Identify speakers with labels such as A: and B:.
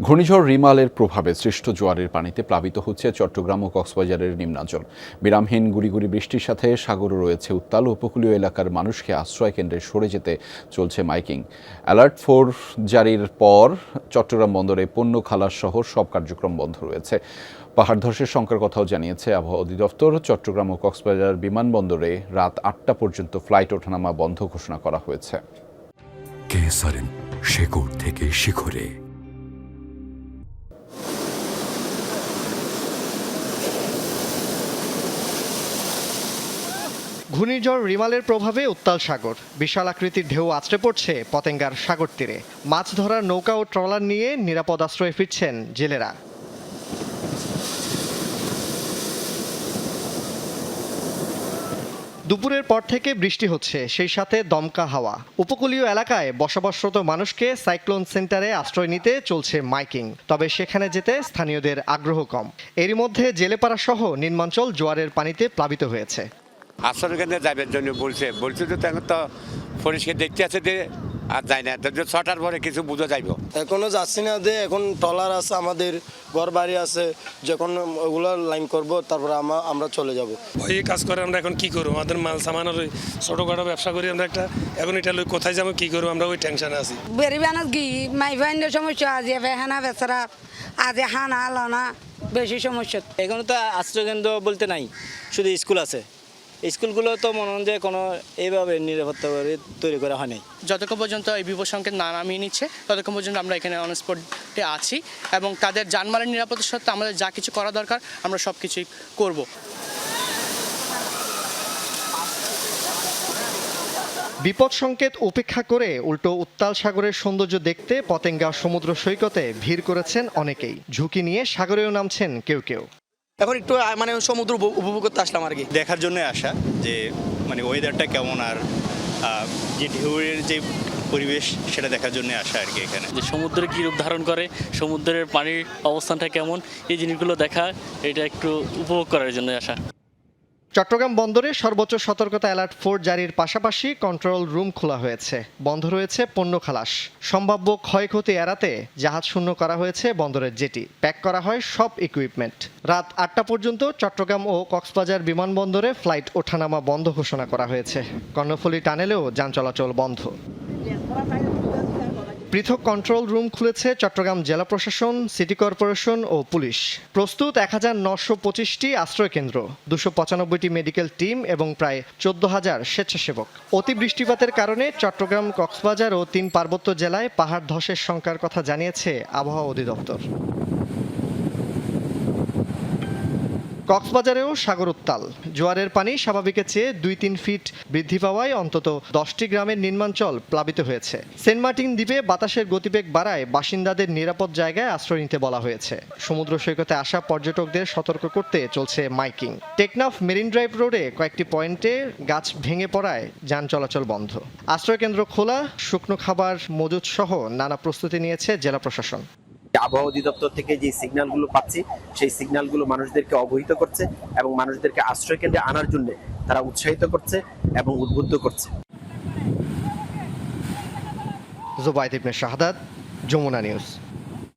A: ঘূর্ণিঝড় রিমালের প্রভাবে সৃষ্ট জোয়ারের পানিতে প্লাবিত হচ্ছে চট্টগ্রাম ও কক্সবাজারের নিম্নাঞ্চল। বিরামহীন গুড়িগুড়ি বৃষ্টির সাথে সাগরও রয়েছে উত্তাল উপকূলীয় এলাকার মানুষকে আশ্রয় কেন্দ্রে সরে যেতে চলছে মাইকিং। অ্যালার্ট ফোর জারির পর চট্টগ্রাম বন্দরে পণ্য খালাস সহ সব কার্যক্রম বন্ধ রয়েছে। পাহাড় ধসের শঙ্কার কথাও জানিয়েছে আবহাওয়া অধিদপ্তর। চট্টগ্রাম ও কক্সবাজার বিমানবন্দরে রাত আটটা পর্যন্ত ফ্লাইট ওঠানামা বন্ধ ঘোষণা করা হয়েছে।
B: কেসারেন শেকড় থেকে শিখরে।
C: ঘূর্ণিঝড় রিমালের প্রভাবে উত্তাল সাগর। বিশাল আকৃতির ঢেউ আছড়ে পড়ছে পতেঙ্গার সাগর তীরে। মাছ ধরার নৌকা ও ট্রলার নিয়ে নিরাপদ আশ্রয়ে ফিরছেন জেলেরা। দুপুরের পর থেকে বৃষ্টি হচ্ছে, সেই সাথে দমকা হাওয়া। উপকূলীয় এলাকায় বসবাসরত মানুষকে সাইক্লোন সেন্টারে আশ্রয় নিতে চলছে মাইকিং, তবে সেখানে যেতে স্থানীয়দের আগ্রহ কম। এরই মধ্যে জেলেপাড়া সহ নিম্নাঞ্চল জোয়ারের পানিতে প্লাবিত হয়েছে।
D: আশ্রয় কেন্দ্রে যাবার জন্য বলছে। বলছে যে এখন তো ফরিসকে দেখতে আছে যে আর যাই না। যে ছটার পরে কিছু বুঝে যাইব।
E: এখনও যাচ্ছি না যে এখন ট্রলার আছে আমাদের ঘর বাড়ি আছে যখন ওগুলো লাইন করব তারপর আমা- আমরা চলে যাব।
F: ভয়ে কাজ করে আমরা এখন কি করব? আমাদের মাল সামানের ওই ছোটোখাটো ব্যবসা করি আমরা একটা এখন এটা লই কোথায় যাব কি করব আমরা ওই টেনশনে আছি।
G: বেরিবানত গি মাই ফাইন্ডের সমস্যা আছে বেহানা বেচারা আজে হানা আলানা বেশি সমস্যা।
H: এখন তো আশ্রয়কেন্দ্র বলতে নাই শুধু স্কুল আছে। স্কুলগুলো তো মনে হয় যে কোনো এইভাবে নিরাপত্তা তৈরি করা হয়নি।
I: যতক্ষণ পর্যন্ত এই বিপদ সংকেত না নামিয়ে নিচ্ছে ততক্ষণ পর্যন্ত আমরা এখানে অন স্পটে আছি এবং তাদের জানমালের নিরাপত্তা সাথে আমাদের যা কিছু করা দরকার আমরা সব কিছুই করব।
C: বিপদ সংকেত উপেক্ষা করে উল্টো উত্তাল সাগরের সৌন্দর্য দেখতে পতেঙ্গা সমুদ্র সৈকতে ভিড় করেছেন অনেকেই। ঝুঁকি নিয়ে সাগরেও নামছেন কেউ কেউ।
J: এখন একটু মানে সমুদ্র উপ- উপভোগ করতে আসলাম আর কি।
K: দেখার জন্য আসা যে মানে ওয়েদারটা কেমন আর যে ঢেউয়ের যে পরিবেশ সেটা দেখার জন্য আসা আর কি এখানে।
H: যে সমুদ্রে কী রূপ ধারণ করে সমুদ্রের পানির অবস্থানটা কেমন এই জিনিসগুলো দেখা এটা একটু উপভোগ করার জন্য আসা।
C: চট্টগ্রাম বন্দরে সর্বোচ্চ সতর্কতা অ্যালার্ট ফোর জারির পাশাপাশি কন্ট্রোল রুম খোলা হয়েছে। বন্ধ রয়েছে পণ্য খালাস। সম্ভাব্য ক্ষয়ক্ষতি এড়াতে জাহাজ শূন্য করা হয়েছে বন্দরের জেটি। প্যাক করা হয় সব ইকুইপমেন্ট রাত আটটা পর্যন্ত চট্টগ্রাম ও কক্সবাজার বিমানবন্দরে ফ্লাইট ওঠানামা বন্ধ ঘোষণা করা হয়েছে। কর্ণফুলী টানেলেও যান চলাচল বন্ধ। পৃথক কন্ট্রোল রুম খুলেছে চট্টগ্রাম জেলা প্রশাসন সিটি কর্পোরেশন ও পুলিশ। প্রস্তুত এক হাজার নশো পঁচিশটি আশ্রয়কেন্দ্র, দুশো পঁচানব্বইটি মেডিকেল টিম এবং প্রায় চোদ্দ হাজার স্বেচ্ছাসেবক। অতি বৃষ্টিপাতের কারণে চট্টগ্রাম, কক্সবাজার ও তিন পার্বত্য জেলায় পাহাড় ধসের সংখ্যার কথা জানিয়েছে আবহাওয়া অধিদপ্তর। কক্সবাজারেও সাগর উত্তাল। জোয়ারের পানি স্বাভাবিকের চেয়ে দুই তিন ফিট বৃদ্ধি পাওয়ায় অন্তত দশটি গ্রামের নির্মাঞ্চল প্লাবিত হয়েছে। সেন্ট মার্টিন দ্বীপে বাতাসের গতিবেগ বাড়ায় বাসিন্দাদের নিরাপদ জায়গায় আশ্রয় নিতে বলা হয়েছে। সমুদ্র সৈকতে আসা পর্যটকদের সতর্ক করতে চলছে মাইকিং। টেকনাফ মেরিন ড্রাইভ রোডে কয়েকটি পয়েন্টে গাছ ভেঙে পড়ায় যান চলাচল বন্ধ। আশ্রয়কেন্দ্র খোলা, শুকনো খাবার, মজুদ সহ নানা প্রস্তুতি নিয়েছে জেলা প্রশাসন।
L: আবহাওয়া অধিদপ্তর থেকে যে সিগন্যালগুলো পাচ্ছি, সেই সিগন্যালগুলো মানুষদেরকে অবহিত করছে এবং মানুষদেরকে আশ্রয় কেন্দ্রে আনার জন্য তারা উৎসাহিত করছে এবং উদ্বুদ্ধ করছে।
C: জুবাইদ ইবনে শাহাদাত, যমুনা নিউজ।